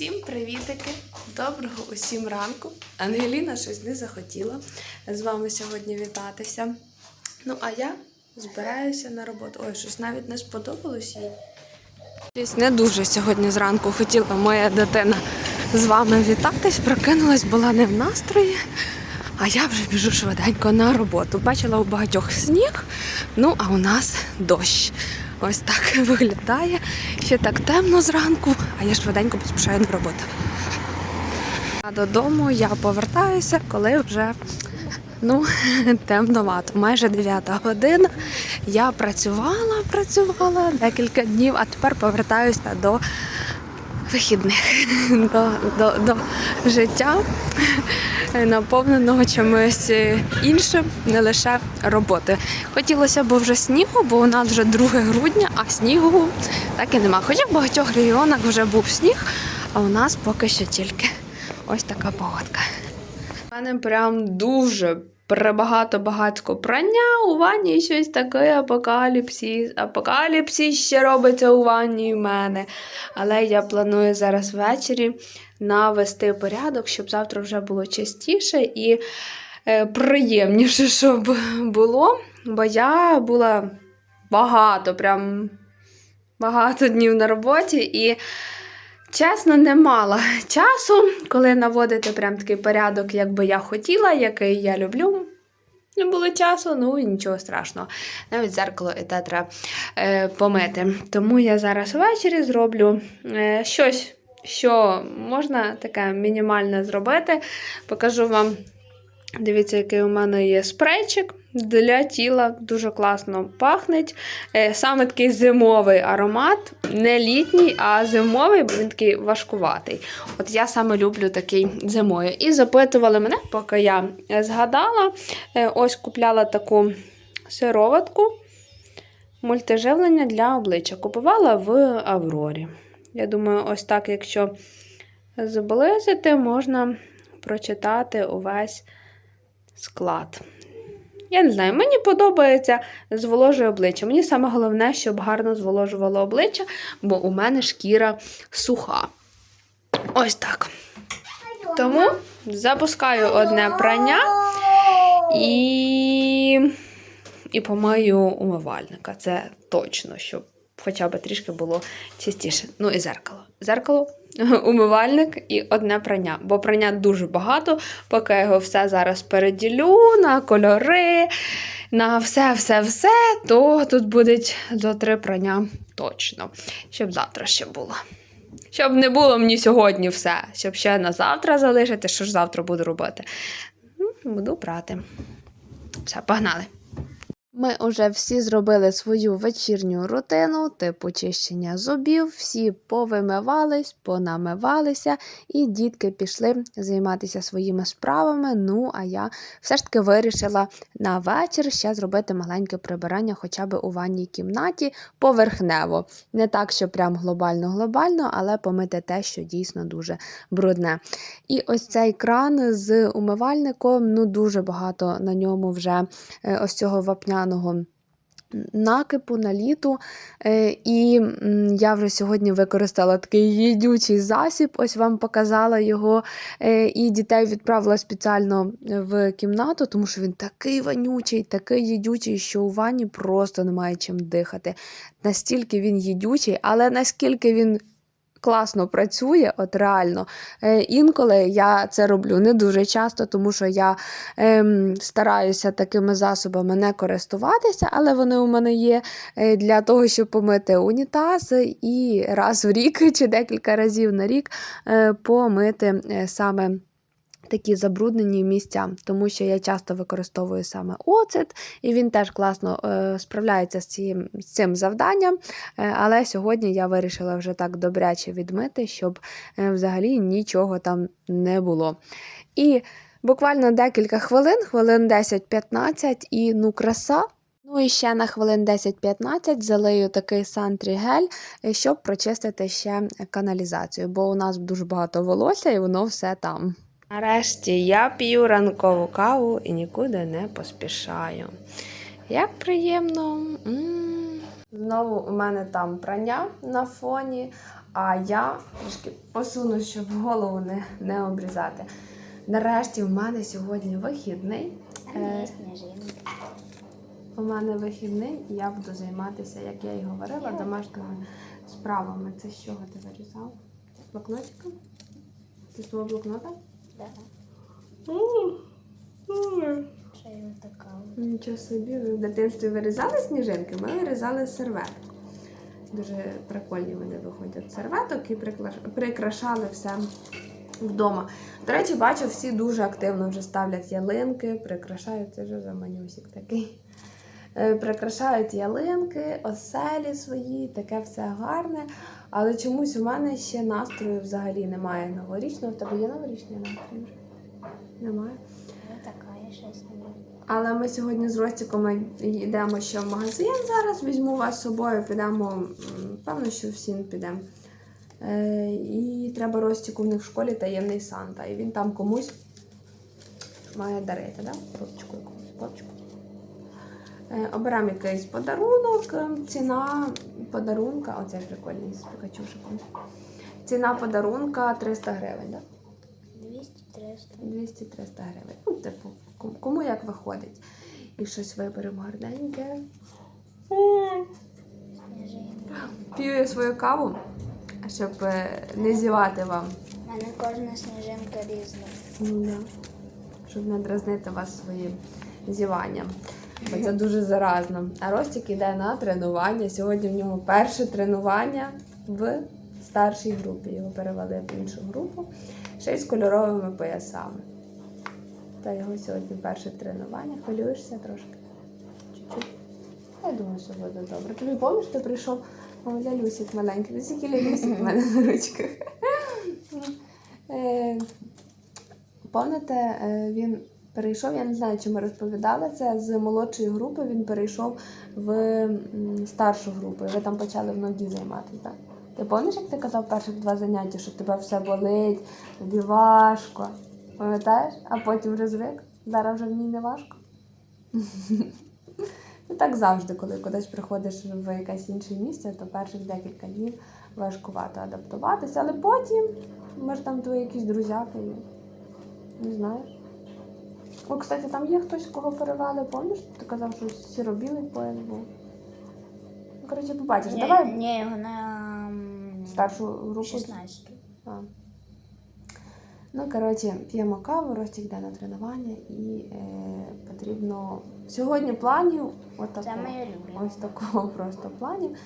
Всім привітики! Доброго усім ранку. Ангеліна щось не захотіла з вами сьогодні вітатися. Ну, а я збираюся на роботу. Ой, щось навіть не сподобалось їй. Щось не дуже сьогодні зранку хотіла моя дитина з вами вітатись. Прокинулась, була не в настрої. А я вже біжу швиденько на роботу. Бачила у багатьох сніг, ну а у нас дощ. Ось так виглядає. Ще так темно зранку, а я швиденько поспішаю на роботу. А додому я повертаюся, коли вже ну, темновато. Майже 9 година. Я працювала, працювала декілька днів, а тепер повертаюся до вихідних, до, до, до життя наповненого чимось іншим, не лише роботи. Хотілося б вже снігу, бо у нас вже 2 грудня, а снігу так і нема. Хоча в багатьох регіонах вже був сніг, а у нас поки що тільки ось така погодка. У мене прям дуже прибагато багатько прання у ванні щось таке апокаліпсис. Апокаліпсис ще робиться у ванні в мене. Але я планую зараз ввечері навести порядок, щоб завтра вже було чистіше і е, приємніше, щоб було. Бо я була багато, прям багато днів на роботі і. Чесно, не мала часу, коли наводити прям такий порядок, як би я хотіла, який я люблю. Не було часу, ну і нічого страшного. Навіть зеркало і те треба е, помити. Тому я зараз ввечері зроблю е, щось, що можна таке мінімальне зробити. Покажу вам, дивіться, який у мене є спрейчик для тіла. Дуже класно пахнеть. Е, саме такий зимовий аромат, не літній, а зимовий, бо він такий важкуватий. От я саме люблю такий зимою. І запитували мене, поки я згадала. Е, ось купляла таку сироватку мультиживлення для обличчя. Купувала в Аврорі. Я думаю, ось так, якщо зблизити, можна прочитати увесь склад. Я не знаю, мені подобається зволожує обличчя. Мені саме головне, щоб гарно зволожувало обличчя, бо у мене шкіра суха. Ось так. Тому запускаю одне прання і, і помию умивальника. Це точно, щоб хоча б трішки було чистіше. Ну і зеркало. Зеркало, умивальник і одне прання. Бо прання дуже багато, поки я його все зараз переділю на кольори, на все-все-все, то тут буде до три прання точно. Щоб завтра ще було. Щоб не було мені сьогодні все, щоб ще на завтра залишити, що ж завтра буду робити. Ну, Буду брати. Все, погнали. Ми вже всі зробили свою вечірню рутину, типу чищення зубів, всі повимивались, понамивалися, і дітки пішли займатися своїми справами. Ну, а я все ж таки вирішила на вечір ще зробити маленьке прибирання хоча б у ванній кімнаті поверхнево. Не так, що прям глобально-глобально, але помити те, що дійсно дуже брудне. І ось цей кран з умивальником, ну дуже багато на ньому вже е, ось цього вапняного накипу, наліту. Е, І я вже сьогодні використала такий їдючий засіб, ось вам показала його. Е, І дітей відправила спеціально в кімнату, тому що він такий вонючий, такий їдючий, що у ванні просто немає чим дихати. Настільки він їдючий, але наскільки він класно працює, от реально. Е, інколи я це роблю не дуже часто, тому що я ем, стараюся такими засобами не користуватися, але вони у мене є е, для того, щоб помити унітаз і раз в рік чи декілька разів на рік е, помити саме. Такі забруднені місця, тому що я часто використовую саме оцет, і він теж класно е, справляється з цим, з цим завданням. Е, але сьогодні я вирішила вже так добряче відмити, щоб е, взагалі нічого там не було. І буквально декілька хвилин, хвилин 10-15, і ну краса. Ну і ще на хвилин 10-15 залию такий сантрі-гель, щоб прочистити ще каналізацію, бо у нас дуже багато волосся і воно все там. Нарешті я п'ю ранкову каву і нікуди не поспішаю. Як приємно. М. Знову у мене там прання на фоні, А я трішки посуну, щоб голову не, не обрізати. Нарешті в мене сьогодні вихідний. Е, у мене вихідний, і я буду займатися, як я і говорила, домашніми справами. Це з чого ти вирізав? Це з твого блокнота? Нічого собі, ви в дитинстві вирізали сніжинки, ми вирізали з серветок. Дуже прикольні вони виходять з серветок і прикрашали все вдома. До речі, бачу, всі дуже активно вже ставлять ялинки, прикрашають це вже за манюсик такий. Е, Прикрашають ялинки, оселі свої, таке все гарне. Але чомусь у мене ще настрою взагалі немає новорічного. В тебе є новорічний настрій? Немає. Така, щось. Але ми сьогодні з Ростіком йдемо ще в магазин. Зараз візьму вас з собою, підемо, певно, що всі підемо. Е, і треба Ростіку в них в школі таємний Санта. І він там комусь має дарити, да? Хлопчику якомусь, хлопчику. Е, оберемо якийсь подарунок. Ціна подарунка, оце прикольний з Пікачушиком. Ціна подарунка 300 гривень, так? 200-300. 200-300 гривень. Ну, типу, кому- як виходить. І щось виберемо гарненьке. П'ю я свою каву, щоб е, не зівати вам. У мене кожна сніжинка різна. Ну, да. Щоб не дразнити вас своїм зіванням. Бо це дуже заразно. А Ростік іде на тренування. Сьогодні в нього перше тренування в старшій групі. Його перевели в іншу групу, ще й з кольоровими поясами. Та його сьогодні перше тренування. Хвилюєшся трошки? Чуть-чуть. Я думаю, що буде добре. Тобі пам'ятаєш, ти прийшов О, лялюсик маленький. Дивись, який лялюсик в мене на ручках. Е, Пам'ятаєте, е, він перейшов, я не знаю, чи ми розповідали це, з молодшої групи він перейшов в старшу групу. І ви там почали в ногі займатися, так? Ти пам'ятаєш, як ти казав перших два заняття, що тебе все болить, тобі важко. Пам'ятаєш? А потім вже звик. Зараз вже в ній не важко. Ну так завжди, коли кудись приходиш в якесь інше місце, то перших декілька днів важкувато адаптуватися, але потім, може там твої якісь друзяки. Не знаєш. О, кстати, там є хтось, кого перевели, пам'ятаєш? Ти казав, що сіро-білий пояс був. Ну, коротше, побачиш, Ні, давай ні, його на м, старшу групу. 16. А. Ну, коротше, п'ємо каву, Ростік йде на тренування і е, потрібно сьогодні планів отако, Це моя любима. ось такого просто планів.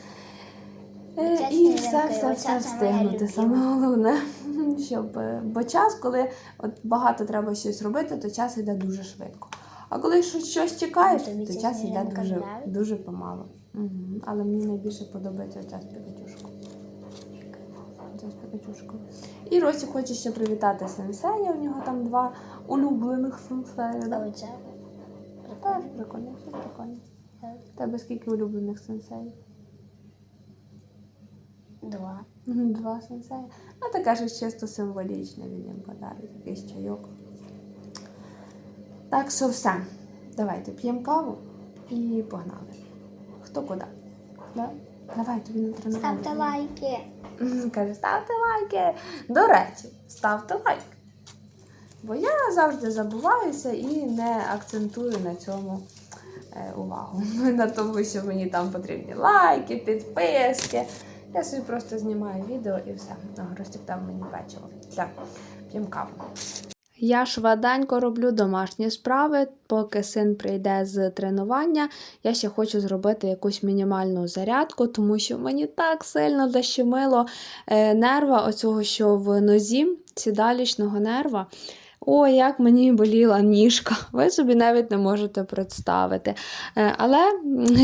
Е, і все, все, все встигнути. Саме головне, щоб е, бо час, коли от багато треба щось робити, то час йде дуже швидко. А коли щось, чекаєш, то час йде дуже, дуже помало. Угу. Але мені найбільше подобається Пікачушкою. Це. І Росі хоче ще привітати сенсея. У нього там два улюблених сенсея. Да? Теж прикольно, все прикольно. У Тебе скільки улюблених сенсеїв? Два. Два сенсея. Ну, таке ж чисто символічне він їм подарить, якийсь чайок. Так що все. Давайте п'ємо каву і погнали. Хто куди? Да? Давай тобі на тренування. Ставте лайки. Каже, ставте лайки. До речі, ставте лайк. Бо я завжди забуваюся і не акцентую на цьому е, увагу. На тому, що мені там потрібні лайки, підписки. Я собі просто знімаю відео і все. Ростик там мені печиво. Все, п'ємо каву. Я швиденько роблю домашні справи, поки син прийде з тренування. Я ще хочу зробити якусь мінімальну зарядку, тому що мені так сильно защемило е, нерва, оцього, що в нозі, сідалічного нерва. Ой, як мені боліла ніжка. Ви собі навіть не можете представити. Е, Але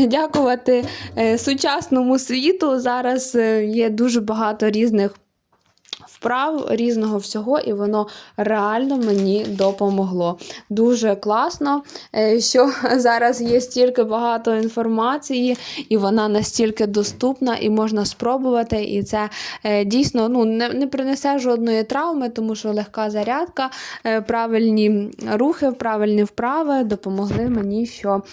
дякувати е, сучасному світу зараз е, є дуже багато різних вправ, різного всього, і воно реально мені допомогло. Дуже класно, е, що зараз є стільки багато інформації, і вона настільки доступна, і можна спробувати. І це е, дійсно ну, не, не принесе жодної травми, тому що легка зарядка, е, правильні рухи, правильні вправи допомогли мені, що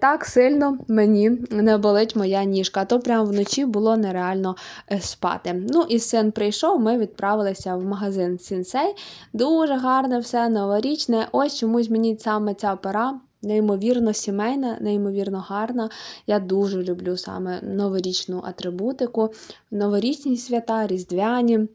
так сильно мені не болить моя ніжка. То прямо вночі було нереально спати. Ну і син прийшов, ми відправилися в магазин Сінсей. Дуже гарне все, новорічне. Ось чомусь мені саме ця пора. Неймовірно сімейна, неймовірно гарна. Я дуже люблю саме новорічну атрибутику, новорічні свята, різдвяні.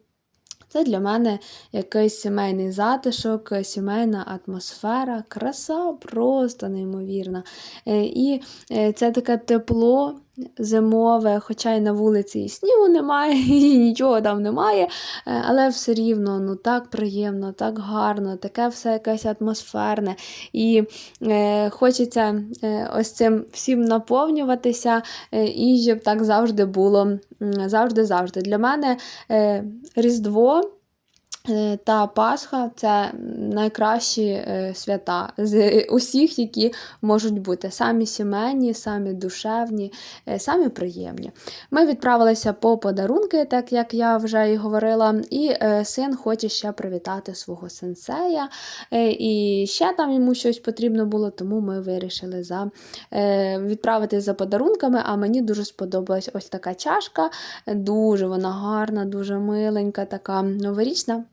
Це для мене якийсь сімейний затишок, сімейна атмосфера, краса просто неймовірна. Е, І е, це таке тепло зимове, хоча й на вулиці і снігу немає, і нічого там немає, е, але все рівно ну, так приємно, так гарно, таке все якесь атмосферне. І е, хочеться е, ось цим всім наповнюватися, е, і щоб так завжди було. Завжди-завжди. Для мене е, Різдво. Е, Та Пасха це найкращі е, свята з усіх, які можуть бути. Самі сімейні, самі душевні, е, самі приємні. Ми відправилися по подарунки, так як я вже і говорила, і е, син хоче ще привітати свого сенсея. е, І ще там йому щось потрібно було, тому ми вирішили за, е, відправити за подарунками. А мені дуже сподобалась ось така чашка. Дуже вона гарна, дуже миленька, така новорічна.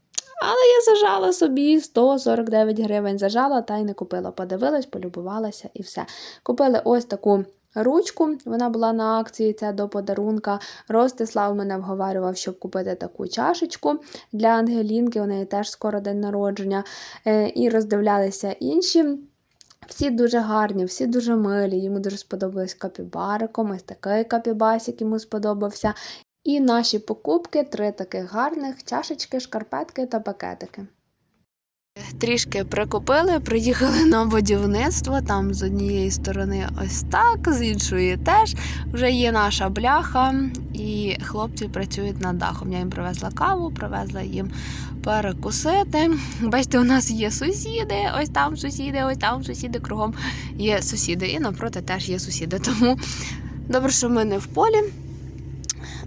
Але я зажала собі 149 гривень, зажала та й не купила. Подивилась, полюбувалася і все. Купили ось таку ручку, вона була на акції, це до подарунка. Ростислав мене вговарював, щоб купити таку чашечку для Ангелінки, у неї теж скоро день народження. Е, І роздивлялися інші. Всі дуже гарні, всі дуже милі. Йому дуже сподобались капібариком. Ось такий капібасик йому сподобався. І наші покупки три таких гарних чашечки, шкарпетки та пакетики. Трішки прикупили, приїхали на будівництво. Там з однієї сторони ось так, з іншої теж вже є наша бляха, і хлопці працюють над дахом. Я їм привезла каву, привезла їм перекусити. Бачите, у нас є сусіди, ось там сусіди, ось там сусіди, кругом є сусіди. І навпроти теж є сусіди. Тому добре, що ми не в полі.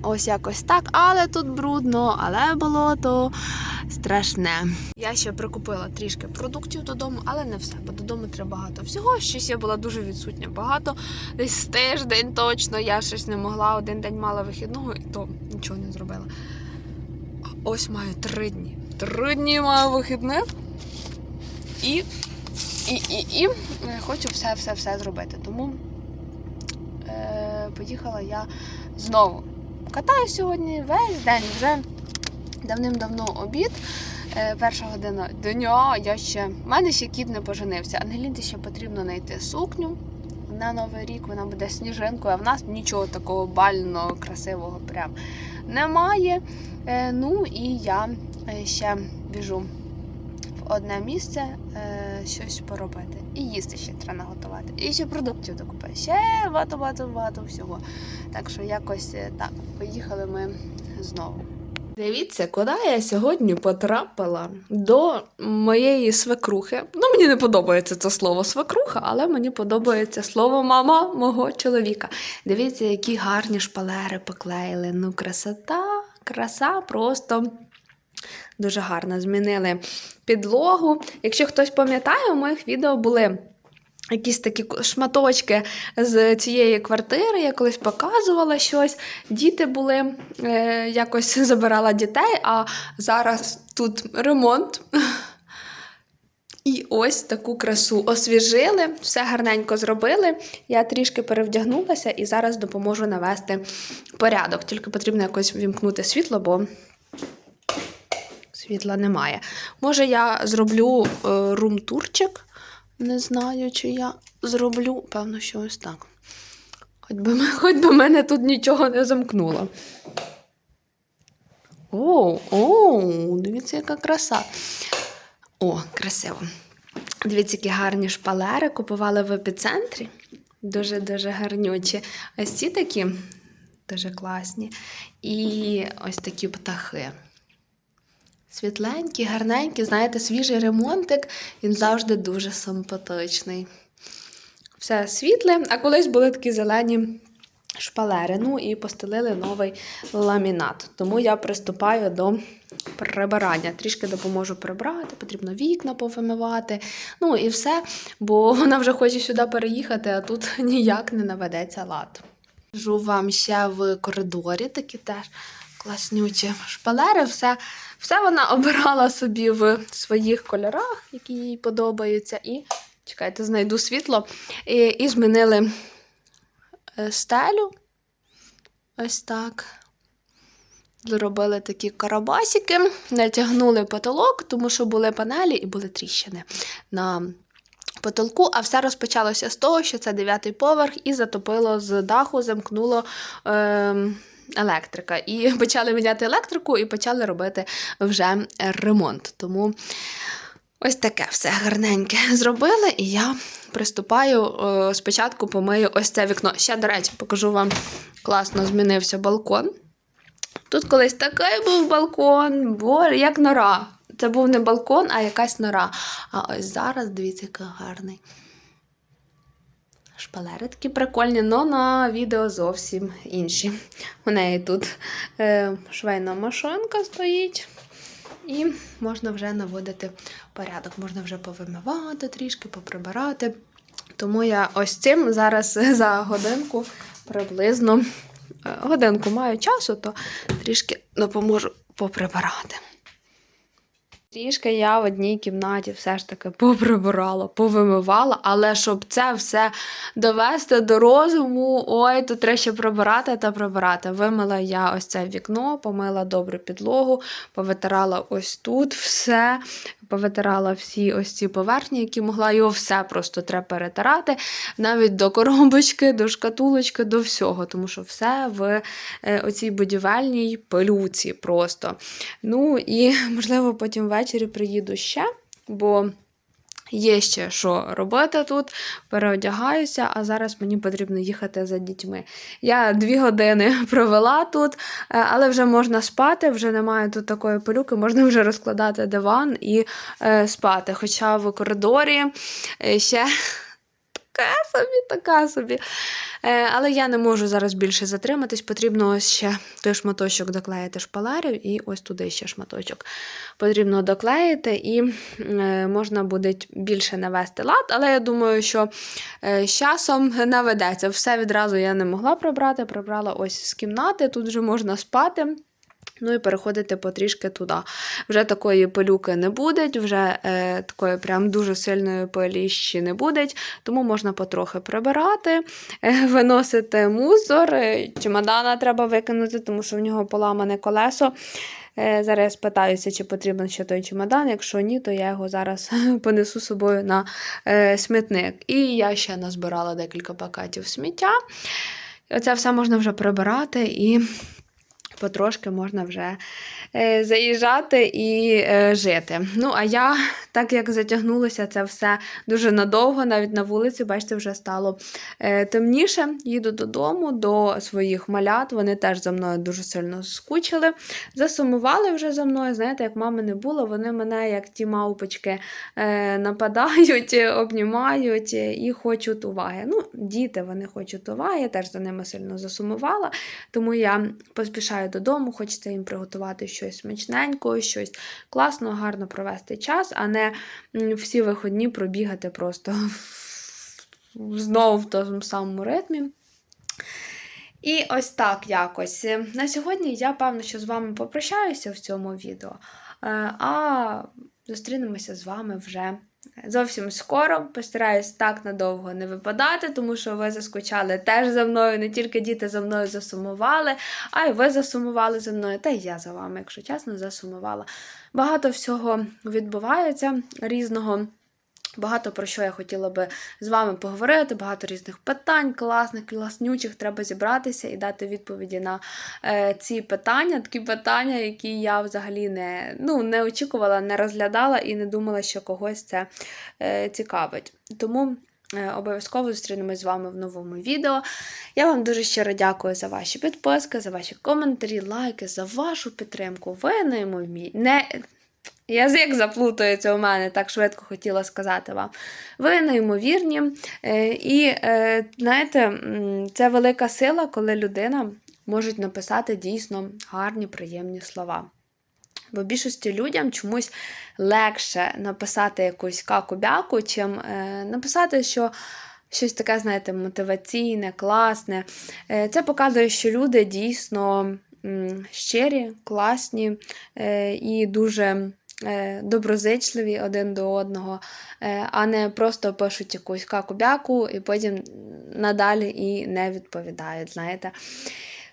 Ось якось так, але тут брудно, але болото страшне. Я ще прикупила трішки продуктів додому, але не все, бо додому треба багато всього. Щось я була дуже відсутня багато. Десь тиждень точно я щось не могла. Один день мала вихідного і то нічого не зробила. Ось маю три дні. Три дні маю вихідних. І, і, і, і хочу все-все-все зробити. Тому е, поїхала я знову. Катаю сьогодні весь день вже давним-давно обід. Е, Перша година дня. Я ще в мене ще кіт не поженився. Ангелінці ще потрібно знайти сукню на новий рік. Вона буде сніжинкою, а в нас нічого такого бального, красивого прям немає. Е, Ну і я е, ще біжу одне місце е, щось поробити. І їсти ще треба наготувати. І ще продуктів докупити. Ще багато-багато-багато всього. Так що якось е, так, поїхали ми знову. Дивіться, куди я сьогодні потрапила до моєї свекрухи. Ну, мені не подобається це слово свекруха, але мені подобається слово мама мого чоловіка. Дивіться, які гарні шпалери поклеїли. Ну, красота, краса просто. Дуже гарно змінили підлогу. Якщо хтось пам'ятає, у моїх відео були якісь такі шматочки з цієї квартири. Я колись показувала щось. Діти були, е, якось забирала дітей, а зараз тут ремонт. І ось таку красу освіжили, все гарненько зробили. Я трішки перевдягнулася і зараз допоможу навести порядок. Тільки потрібно якось вімкнути світло, бо світла немає. Може, я зроблю е, рум-турчик. Не знаю, чи я зроблю. Певно, що ось так. Хоч би, хоч би мене тут нічого не замкнуло. О, о, дивіться, яка краса. О, красиво. Дивіться, які гарні шпалери купували в епіцентрі. Дуже-дуже гарнючі. Ось ці такі дуже класні. І ось такі птахи. Світленький, гарненький, знаєте, свіжий ремонтик, він завжди дуже симпатичний. Все світле, а колись були такі зелені шпалери. Ну і постелили новий ламінат. Тому я приступаю до прибирання. Трішки допоможу прибрати, потрібно вікна повимивати. Ну і все, бо вона вже хоче сюди переїхати, а тут ніяк не наведеться лад. Кажу вам ще в коридорі такі теж класнючі шпалери. Все, все вона обирала собі в своїх кольорах, які їй подобаються. І чекайте, знайду світло. І, і змінили е, стелю. Ось так. Зробили такі карабасики, натягнули потолок, тому що були панелі і були тріщини на потолку. А все розпочалося з того, що це дев'ятий поверх, і затопило з даху, замкнуло. Е- Електрика. І почали міняти електрику і почали робити вже ремонт. Тому ось таке все гарненьке зробили, і я приступаю е, спочатку помию ось це вікно. Ще, до речі, покажу вам класно змінився балкон. Тут колись такий був балкон, боже, як нора. Це був не балкон, а якась нора. А ось зараз, дивіться, який гарний. Шпалери такі прикольні, але на відео зовсім інші. У неї тут е, швейна машинка стоїть. І можна вже наводити порядок, можна вже повимивати трішки, поприбирати. Тому я ось цим зараз за годинку приблизно е, годинку маю часу, то трішки допоможу поприбирати. Трішки я в одній кімнаті все ж таки поприбирала, повимивала, але щоб це все довести до розуму, ой, тут треба ще прибирати та прибирати. Вимила я ось це вікно, помила добру підлогу, повитирала ось тут все, повитирала всі ось ці поверхні, які могла, його все просто треба перетирати, навіть до коробочки, до шкатулочки, до всього, тому що все в е, оцій будівельній пилюці просто. Ну і, можливо, потім ввечері приїду ще, бо. Є ще що робити тут, переодягаюся, а зараз мені потрібно їхати за дітьми. Я дві години провела тут, е, але вже можна спати, вже немає тут такої пилюки, можна вже розкладати диван і е, спати. Хоча в коридорі е, ще така собі, така собі. Е, але я не можу зараз більше затриматись. Потрібно ось ще той шматочок доклеїти шпалерів, і ось туди ще шматочок потрібно доклеїти, і е, можна буде більше навести лад. Але я думаю, що е, з часом наведеться. Все відразу я не могла прибрати. Прибрала ось з кімнати, тут вже можна спати. Ну і переходити потрішки туди. Вже такої пилюки не буде, вже е, такої прям дуже сильної пилі ще не буде, тому можна потрохи прибирати, е, виносити мусор. Е, Чемодана треба викинути, тому що в нього поламане колесо. Е, Зараз я спитаюся, чи потрібен ще той чемодан. Якщо ні, то я його зараз понесу собою на е, смітник. І я ще назбирала декілька пакетів сміття. Оце все можна вже прибирати і потрошки можна вже е, заїжджати і е, жити. Ну, а я, так як затягнулося це все дуже надовго, навіть на вулиці, бачите, вже стало е, темніше. Їду додому до своїх малят. Вони теж за мною дуже сильно скучили, засумували вже за мною. Знаєте, як мами не було, вони мене, як ті мавпочки, нападають, обнімають і хочуть уваги. Ну, діти вони хочуть уваги, я теж за ними сильно засумувала. Тому я поспішаю додому, хочеться їм приготувати щось смачненького, щось класно, гарно провести час, а не всі виходні пробігати просто знову в тому самому ритмі. І ось так якось. На сьогодні я, певно, що з вами попрощаюся в цьому відео, е, а зустрінемося з вами вже зовсім скоро. Постараюсь так надовго не випадати, тому що ви заскучали теж за мною. Не тільки діти за мною засумували, а й ви засумували за мною, та й я за вами, якщо чесно, засумувала. Багато всього відбувається різного. Багато про що я хотіла би з вами поговорити, багато різних питань, класних, класнючих. Треба зібратися і дати відповіді на е, ці питання, такі питання, які я взагалі не, ну, не очікувала, не розглядала і не думала, що когось це е, цікавить. Тому. е, Обов'язково зустрінемось з вами в новому відео. Я вам дуже щиро дякую за ваші підписки, за ваші коментарі, лайки, за вашу підтримку. Ви неймовірні. Не, язик заплутується у мене, так швидко хотіла сказати вам. Ви неймовірні. Е, І е, знаєте, це велика сила, коли людина може написати дійсно гарні, приємні слова. Бо більшості людям чомусь легше написати якусь каку-бяку, чим е, написати, що щось таке, знаєте, мотиваційне, класне. Це показує, що люди дійсно щирі, класні і дуже доброзичливі один до одного, е, а не просто пишуть якусь каку-бяку і потім надалі і не відповідають. знаєте.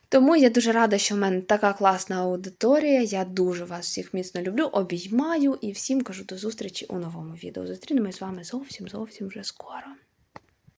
Тому я дуже рада, що в мене така класна аудиторія. Я дуже вас всіх міцно люблю, обіймаю і всім кажу до зустрічі у новому відео. Зустрінемось з вами зовсім зовсім вже скоро.